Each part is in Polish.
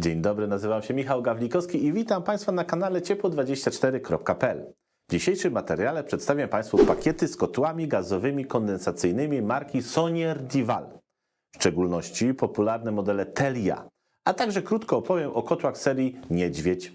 Dzień dobry, nazywam się Michał Gawlikowski i witam Państwa na kanale ciepło24.pl. W dzisiejszym materiale przedstawię Państwu pakiety z kotłami gazowymi kondensacyjnymi marki Sonier Dival, w szczególności popularne modele Telia, a także krótko opowiem o kotłach serii Niedźwiedź.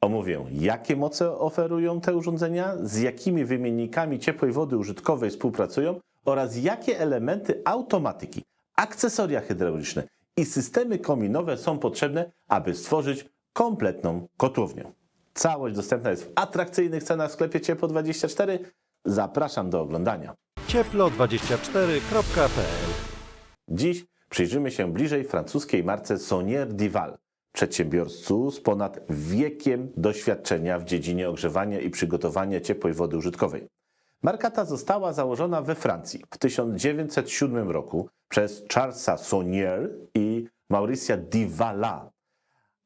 Omówię, jakie moce oferują te urządzenia, z jakimi wymiennikami ciepłej wody użytkowej współpracują oraz jakie elementy automatyki, akcesoria hydrauliczne i systemy kominowe są potrzebne, aby stworzyć kompletną kotłownię. Całość dostępna jest w atrakcyjnych cenach w sklepie Ciepło24. Zapraszam do oglądania. cieplo24.pl Dziś przyjrzymy się bliżej francuskiej marce Sonier Dival, przedsiębiorstwu z ponad wiekiem doświadczenia w dziedzinie ogrzewania i przygotowania ciepłej wody użytkowej. Marka ta została założona we Francji w 1907 roku przez Charlesa Sonier i Mauricia Divala,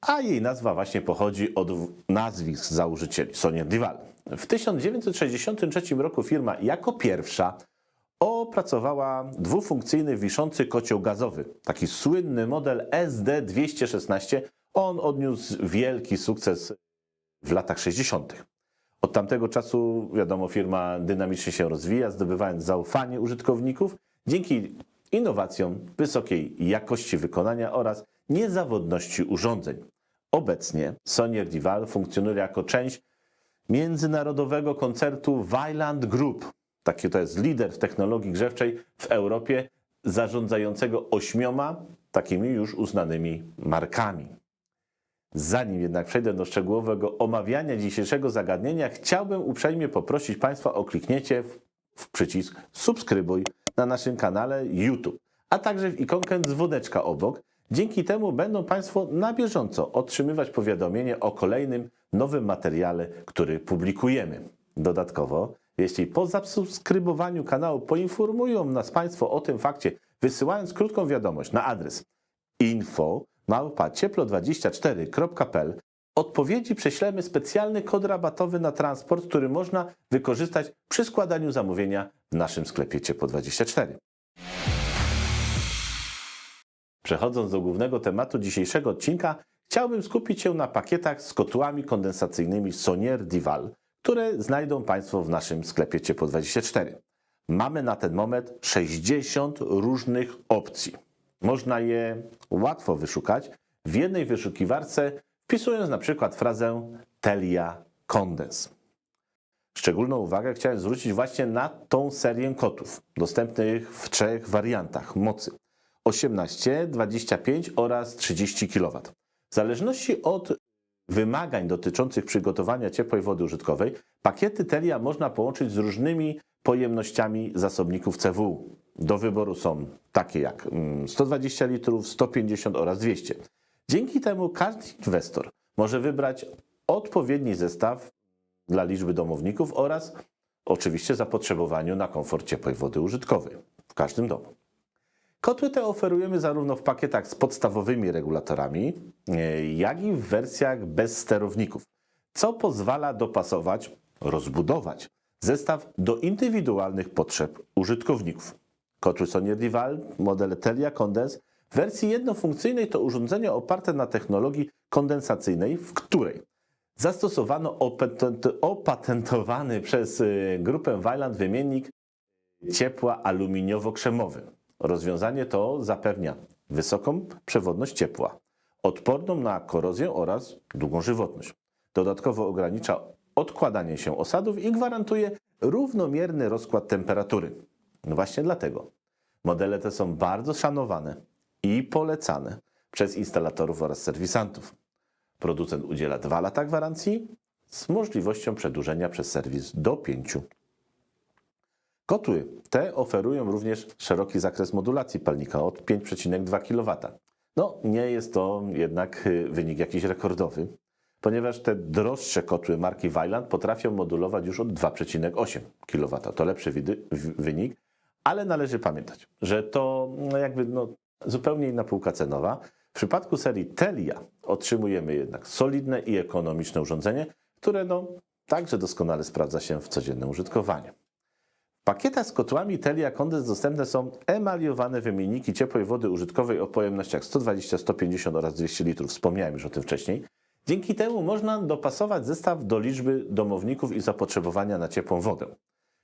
a jej nazwa właśnie pochodzi od nazwisk założycieli Sonier Dival. W 1963 roku firma jako pierwsza opracowała dwufunkcyjny wiszący kocioł gazowy, taki słynny model SD216. On odniósł wielki sukces w latach 60. Od tamtego czasu, wiadomo, firma dynamicznie się rozwija, zdobywając zaufanie użytkowników dzięki innowacjom, wysokiej jakości wykonania oraz niezawodności urządzeń. Obecnie Sonier Dival funkcjonuje jako część międzynarodowego koncertu Weiland Group. Taki to jest lider w technologii grzewczej w Europie, zarządzającego ośmioma takimi już uznanymi markami. Zanim jednak przejdę do szczegółowego omawiania dzisiejszego zagadnienia, chciałbym uprzejmie poprosić Państwa o kliknięcie w, w przycisk subskrybuj na naszym kanale YouTube, a także w ikonkę dzwoneczka obok. Dzięki temu będą Państwo na bieżąco otrzymywać powiadomienie o kolejnym nowym materiale, który publikujemy. Dodatkowo, jeśli po zasubskrybowaniu kanału poinformują nas Państwo o tym fakcie, wysyłając krótką wiadomość na adres info małpa cieplo24.pl odpowiedzi prześlemy specjalny kod rabatowy na transport, który można wykorzystać przy składaniu zamówienia w naszym sklepie Ciepło24. Przechodząc do głównego tematu dzisiejszego odcinka, chciałbym skupić się na pakietach z kotłami kondensacyjnymi Sonier Dival, które znajdą Państwo w naszym sklepie Ciepło24. Mamy na ten moment 60 różnych opcji. Można je łatwo wyszukać w jednej wyszukiwarce, wpisując na przykład frazę Telia Condens. Szczególną uwagę chciałem zwrócić właśnie na tą serię kotów, dostępnych w trzech wariantach mocy 18, 25 oraz 30 kW. W zależności od wymagań dotyczących przygotowania ciepłej wody użytkowej, pakiety Telia można połączyć z różnymi pojemnościami zasobników CW. Do wyboru są takie jak mm, 120 litrów, 150 oraz 200. Dzięki temu każdy inwestor może wybrać odpowiedni zestaw dla liczby domowników oraz oczywiście zapotrzebowaniu na komfort ciepłej wody użytkowej w każdym domu. Kotły te oferujemy zarówno w pakietach z podstawowymi regulatorami, e, jak i w wersjach bez sterowników, co pozwala dopasować, rozbudować zestaw do indywidualnych potrzeb użytkowników. Kotły Sonier Dival, model Telia Condens w wersji jednofunkcyjnej to urządzenie oparte na technologii kondensacyjnej, w której zastosowano opatent- opatentowany przez y, grupę Weiland wymiennik ciepła aluminiowo-krzemowy. Rozwiązanie to zapewnia wysoką przewodność ciepła, odporną na korozję oraz długą żywotność. Dodatkowo ogranicza odkładanie się osadów i gwarantuje równomierny rozkład temperatury. No właśnie dlatego modele te są bardzo szanowane i polecane przez instalatorów oraz serwisantów. Producent udziela 2 lata gwarancji z możliwością przedłużenia przez serwis do 5. Kotły te oferują również szeroki zakres modulacji palnika od 5,2 kW. No, nie jest to jednak y, wynik jakiś rekordowy, ponieważ te droższe kotły marki Weiland potrafią modulować już od 2,8 kW. To lepszy wynik, ale należy pamiętać, że to no, jakby no, zupełnie inna półka cenowa. W przypadku serii Telia otrzymujemy jednak solidne i ekonomiczne urządzenie, które no, także doskonale sprawdza się w codziennym użytkowaniu. W pakietach z kotłami Telia Condes dostępne są emaliowane wymienniki ciepłej wody użytkowej o pojemnościach 120, 150 oraz 200 litrów. Wspomniałem już o tym wcześniej. Dzięki temu można dopasować zestaw do liczby domowników i zapotrzebowania na ciepłą wodę.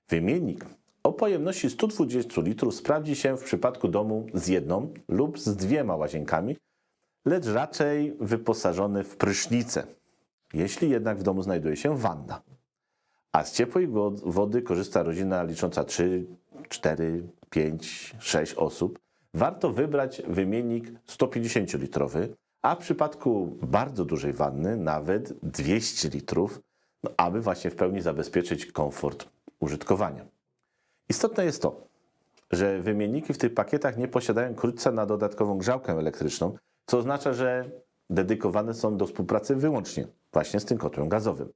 Wymiennik o pojemności 120 litrów sprawdzi się w przypadku domu z jedną lub z dwiema łazienkami, lecz raczej wyposażony w prysznicę, jeśli jednak w domu znajduje się wanna. A z ciepłej wo- wody korzysta rodzina licząca 3, 4, 5, 6 osób. Warto wybrać wymiennik 150-litrowy, a w przypadku bardzo dużej wanny nawet 200 litrów, no, aby właśnie w pełni zabezpieczyć komfort użytkowania. Istotne jest to, że wymienniki w tych pakietach nie posiadają krótca na dodatkową grzałkę elektryczną, co oznacza, że dedykowane są do współpracy wyłącznie właśnie z tym kotłem gazowym,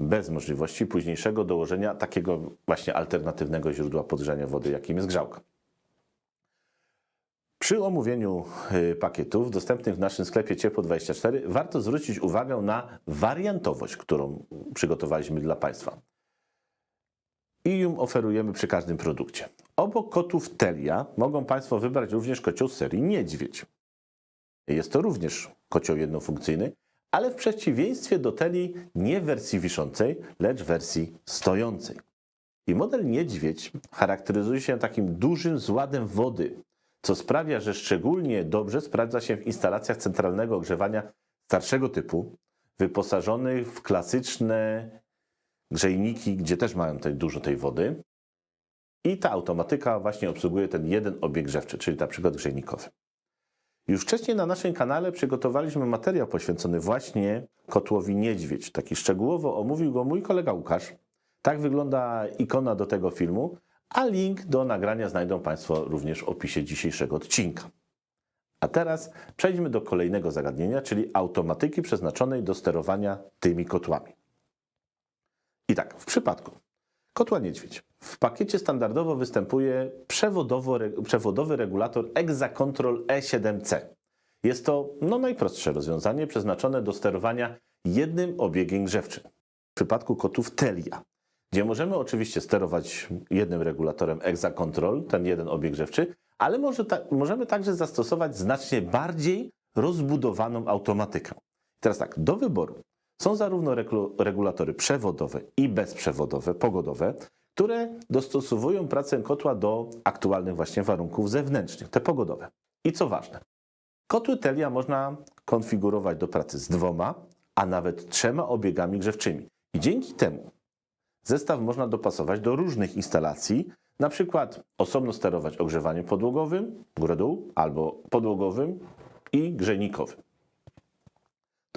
bez możliwości późniejszego dołożenia takiego właśnie alternatywnego źródła podgrzania wody, jakim jest grzałka. Przy omówieniu y, pakietów dostępnych w naszym sklepie Ciepło24 warto zwrócić uwagę na wariantowość, którą przygotowaliśmy dla Państwa i ją oferujemy przy każdym produkcie. Obok kotów Telia mogą Państwo wybrać również kocioł serii Niedźwiedź. Jest to również kocioł jednofunkcyjny, ale w przeciwieństwie do Teli nie w wersji wiszącej, lecz wersji stojącej. I model Niedźwiedź charakteryzuje się takim dużym zładem wody, co sprawia, że szczególnie dobrze sprawdza się w instalacjach centralnego ogrzewania starszego typu, wyposażonych w klasyczne grzejniki, gdzie też mają tej, dużo tej wody. I ta automatyka właśnie obsługuje ten jeden obieg grzewczy, czyli na przykład grzejnikowy. Już wcześniej na naszym kanale przygotowaliśmy materiał poświęcony właśnie kotłowi niedźwiedź. Taki szczegółowo omówił go mój kolega Łukasz. Tak wygląda ikona do tego filmu, a link do nagrania znajdą Państwo również w opisie dzisiejszego odcinka. A teraz przejdźmy do kolejnego zagadnienia, czyli automatyki przeznaczonej do sterowania tymi kotłami. Tak, w przypadku kotła niedźwiedź w pakiecie standardowo występuje przewodowy regulator ExaControl E7C. Jest to no, najprostsze rozwiązanie przeznaczone do sterowania jednym obiegiem grzewczym. W przypadku kotów Telia, gdzie możemy oczywiście sterować jednym regulatorem ExaControl, ten jeden obieg grzewczy, ale może ta, możemy także zastosować znacznie bardziej rozbudowaną automatykę. Teraz tak, do wyboru są zarówno regul- regulatory przewodowe i bezprzewodowe, pogodowe, które dostosowują pracę kotła do aktualnych właśnie warunków zewnętrznych, te pogodowe. I co ważne, kotły Telia można konfigurować do pracy z dwoma, a nawet trzema obiegami grzewczymi. I dzięki temu zestaw można dopasować do różnych instalacji, na przykład osobno sterować ogrzewaniem podłogowym, górę-dół, albo podłogowym i grzejnikowym.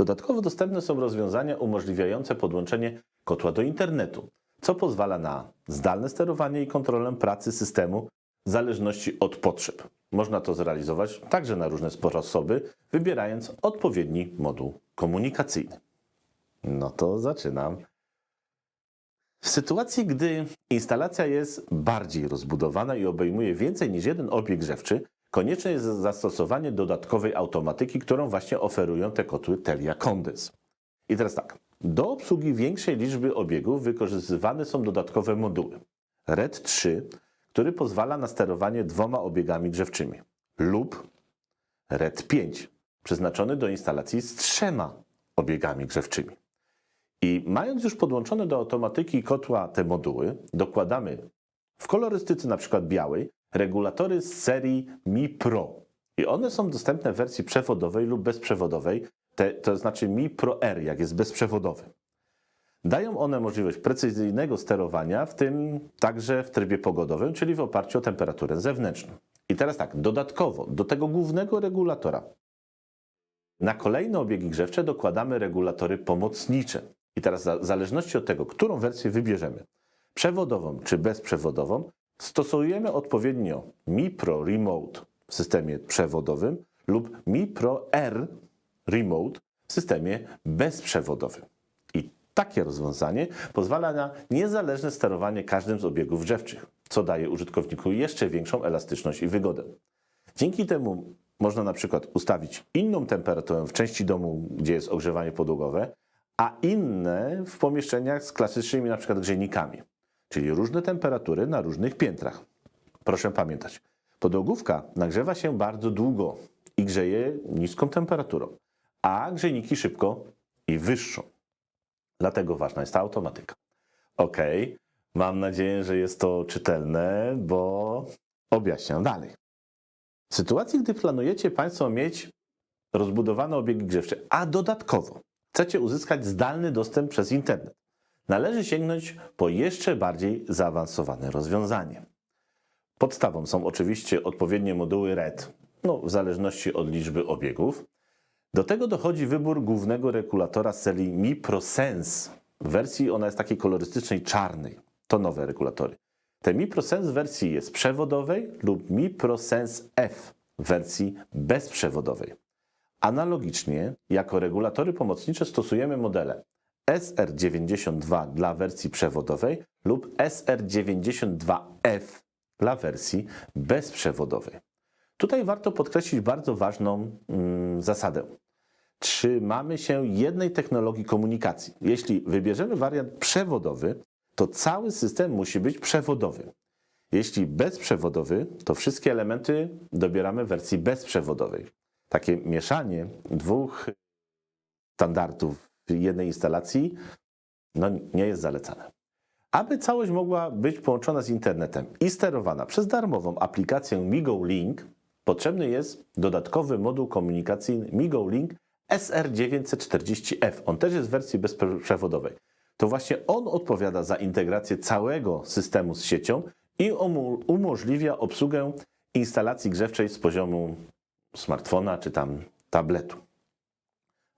Dodatkowo dostępne są rozwiązania umożliwiające podłączenie kotła do internetu, co pozwala na zdalne sterowanie i kontrolę pracy systemu w zależności od potrzeb. Można to zrealizować także na różne sposoby, wybierając odpowiedni moduł komunikacyjny. No to zaczynam. W sytuacji, gdy instalacja jest bardziej rozbudowana i obejmuje więcej niż jeden obieg grzewczy, konieczne jest zastosowanie dodatkowej automatyki, którą właśnie oferują te kotły Telia Condes. I teraz tak, do obsługi większej liczby obiegów wykorzystywane są dodatkowe moduły. RED 3, który pozwala na sterowanie dwoma obiegami grzewczymi, lub RED 5, przeznaczony do instalacji z trzema obiegami grzewczymi. I mając już podłączone do automatyki kotła te moduły, dokładamy w kolorystyce na przykład białej regulatory z serii Mi Pro. I one są dostępne w wersji przewodowej lub bezprzewodowej, te, to znaczy Mi Pro R, jak jest bezprzewodowy. Dają one możliwość precyzyjnego sterowania, w tym także w trybie pogodowym, czyli w oparciu o temperaturę zewnętrzną. I teraz tak, dodatkowo do tego głównego regulatora na kolejne obiegi grzewcze dokładamy regulatory pomocnicze. I teraz w zależności od tego, którą wersję wybierzemy, przewodową czy bezprzewodową, stosujemy odpowiednio Mi Pro Remote w systemie przewodowym lub Mi Pro R Remote w systemie bezprzewodowym. I takie rozwiązanie pozwala na niezależne sterowanie każdym z obiegów grzewczych, co daje użytkowniku jeszcze większą elastyczność i wygodę. Dzięki temu można na przykład ustawić inną temperaturę w części domu, gdzie jest ogrzewanie podłogowe, a inne w pomieszczeniach z klasycznymi na przykład grzejnikami. Czyli różne temperatury na różnych piętrach. Proszę pamiętać, podłogówka nagrzewa się bardzo długo i grzeje niską temperaturą, a grzejniki szybko i wyższą. Dlatego ważna jest ta automatyka. Ok, mam nadzieję, że jest to czytelne, bo objaśniam dalej. W sytuacji, gdy planujecie Państwo mieć rozbudowane obiegi grzewcze, a dodatkowo chcecie uzyskać zdalny dostęp przez internet, należy sięgnąć po jeszcze bardziej zaawansowane rozwiązanie. Podstawą są oczywiście odpowiednie moduły RED, no, w zależności od liczby obiegów. Do tego dochodzi wybór głównego regulatora z serii Mi Pro Sense. W wersji ona jest takiej kolorystycznej czarnej. To nowe regulatory. Te Mi Pro Sense w wersji jest przewodowej lub Mi Pro Sense F w wersji bezprzewodowej. Analogicznie, jako regulatory pomocnicze stosujemy modele SR92 dla wersji przewodowej lub SR92F dla wersji bezprzewodowej. Tutaj warto podkreślić bardzo ważną mm, zasadę. Trzymamy się jednej technologii komunikacji. Jeśli wybierzemy wariant przewodowy, to cały system musi być przewodowy. Jeśli bezprzewodowy, to wszystkie elementy dobieramy w wersji bezprzewodowej. Takie mieszanie dwóch standardów jednej instalacji no, nie jest zalecane. Aby całość mogła być połączona z internetem i sterowana przez darmową aplikację Migo Link, potrzebny jest dodatkowy moduł komunikacyjny Migo Link SR940F. On też jest w wersji bezprzewodowej. To właśnie on odpowiada za integrację całego systemu z siecią i umo- umożliwia obsługę instalacji grzewczej z poziomu smartfona czy tam tabletu.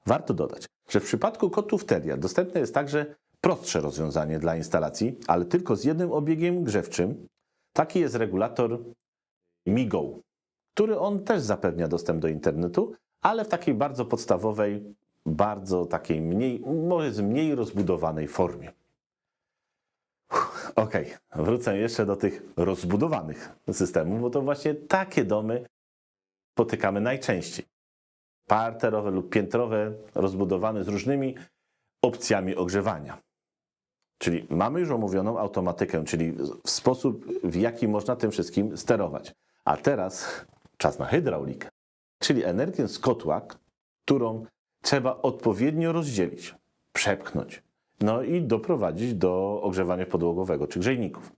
Warto dodać, że w przypadku kotów Telia dostępne jest także prostsze rozwiązanie dla instalacji, ale tylko z jednym obiegiem grzewczym. Taki jest regulator MiGo, który on też zapewnia dostęp do internetu, ale w takiej bardzo podstawowej, bardzo takiej mniej, może mniej rozbudowanej formie. Ok, wrócę jeszcze do tych rozbudowanych systemów, bo to właśnie takie domy spotykamy najczęściej. Parterowe lub piętrowe, rozbudowane z różnymi opcjami ogrzewania. Czyli mamy już omówioną automatykę, czyli sposób, w jaki można tym wszystkim sterować. A teraz czas na hydraulikę, czyli energię z kotła, którą trzeba odpowiednio rozdzielić, przepchnąć, no i doprowadzić do ogrzewania podłogowego czy grzejników.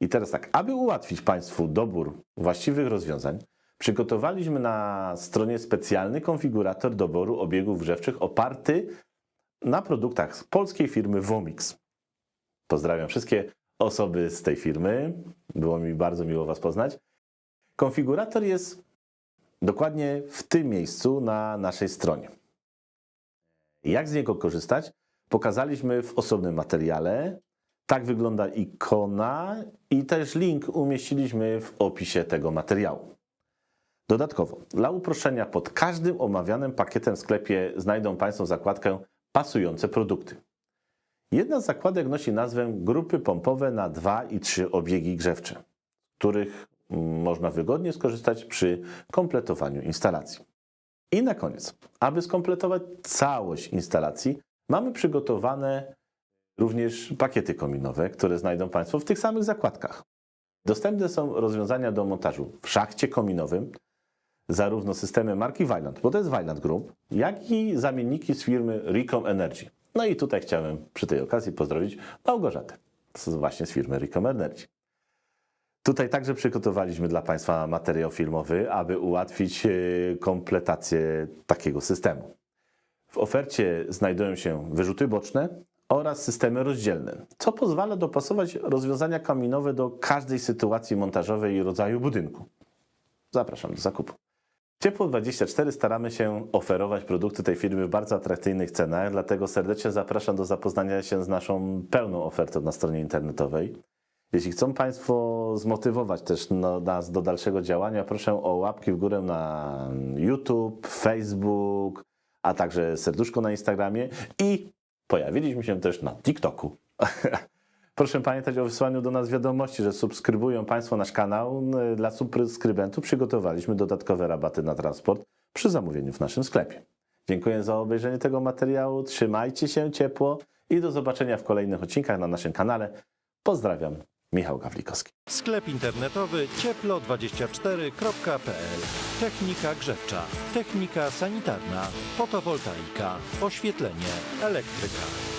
I teraz tak, aby ułatwić Państwu dobór właściwych rozwiązań, przygotowaliśmy na stronie specjalny konfigurator doboru obiegów grzewczych oparty na produktach polskiej firmy Vomix. Pozdrawiam wszystkie osoby z tej firmy. Było mi bardzo miło Was poznać. Konfigurator jest dokładnie w tym miejscu na naszej stronie. Jak z niego korzystać? Pokazaliśmy w osobnym materiale. Tak wygląda ikona i też link umieściliśmy w opisie tego materiału. Dodatkowo, dla uproszczenia, pod każdym omawianym pakietem w sklepie znajdą Państwo zakładkę pasujące produkty. Jedna z zakładek nosi nazwę grupy pompowe na 2 i 3 obiegi grzewcze, których mm, można wygodnie skorzystać przy kompletowaniu instalacji. I na koniec, aby skompletować całość instalacji, mamy przygotowane również pakiety kominowe, które znajdą Państwo w tych samych zakładkach. Dostępne są rozwiązania do montażu w szachcie kominowym, zarówno systemy marki Weiland, bo to jest Weiland Group, jak i zamienniki z firmy Recom Energy. No i tutaj chciałem przy tej okazji pozdrowić Małgorzatę, właśnie z firmy Recom Energy. Tutaj także przygotowaliśmy dla Państwa materiał filmowy, aby ułatwić e, kompletację takiego systemu. W ofercie znajdują się wyrzuty boczne oraz systemy rozdzielne, co pozwala dopasować rozwiązania kaminowe do każdej sytuacji montażowej i rodzaju budynku. Zapraszam do zakupu. Ciepło24 staramy się oferować produkty tej firmy w bardzo atrakcyjnych cenach, dlatego serdecznie zapraszam do zapoznania się z naszą pełną ofertą na stronie internetowej. Jeśli chcą Państwo zmotywować też no, nas do dalszego działania, proszę o łapki w górę na YouTube, Facebook, a także serduszko na Instagramie i pojawiliśmy się też na TikToku. Proszę pamiętać o wysłaniu do nas wiadomości, że subskrybują Państwo nasz kanał. Dla subskrybentów przygotowaliśmy dodatkowe rabaty na transport przy zamówieniu w naszym sklepie. Dziękuję za obejrzenie tego materiału. Trzymajcie się ciepło i do zobaczenia w kolejnych odcinkach na naszym kanale. Pozdrawiam, Michał Gawlikowski. Sklep internetowy cieplo24.pl Technika grzewcza, technika sanitarna, fotowoltaika, oświetlenie, elektryka.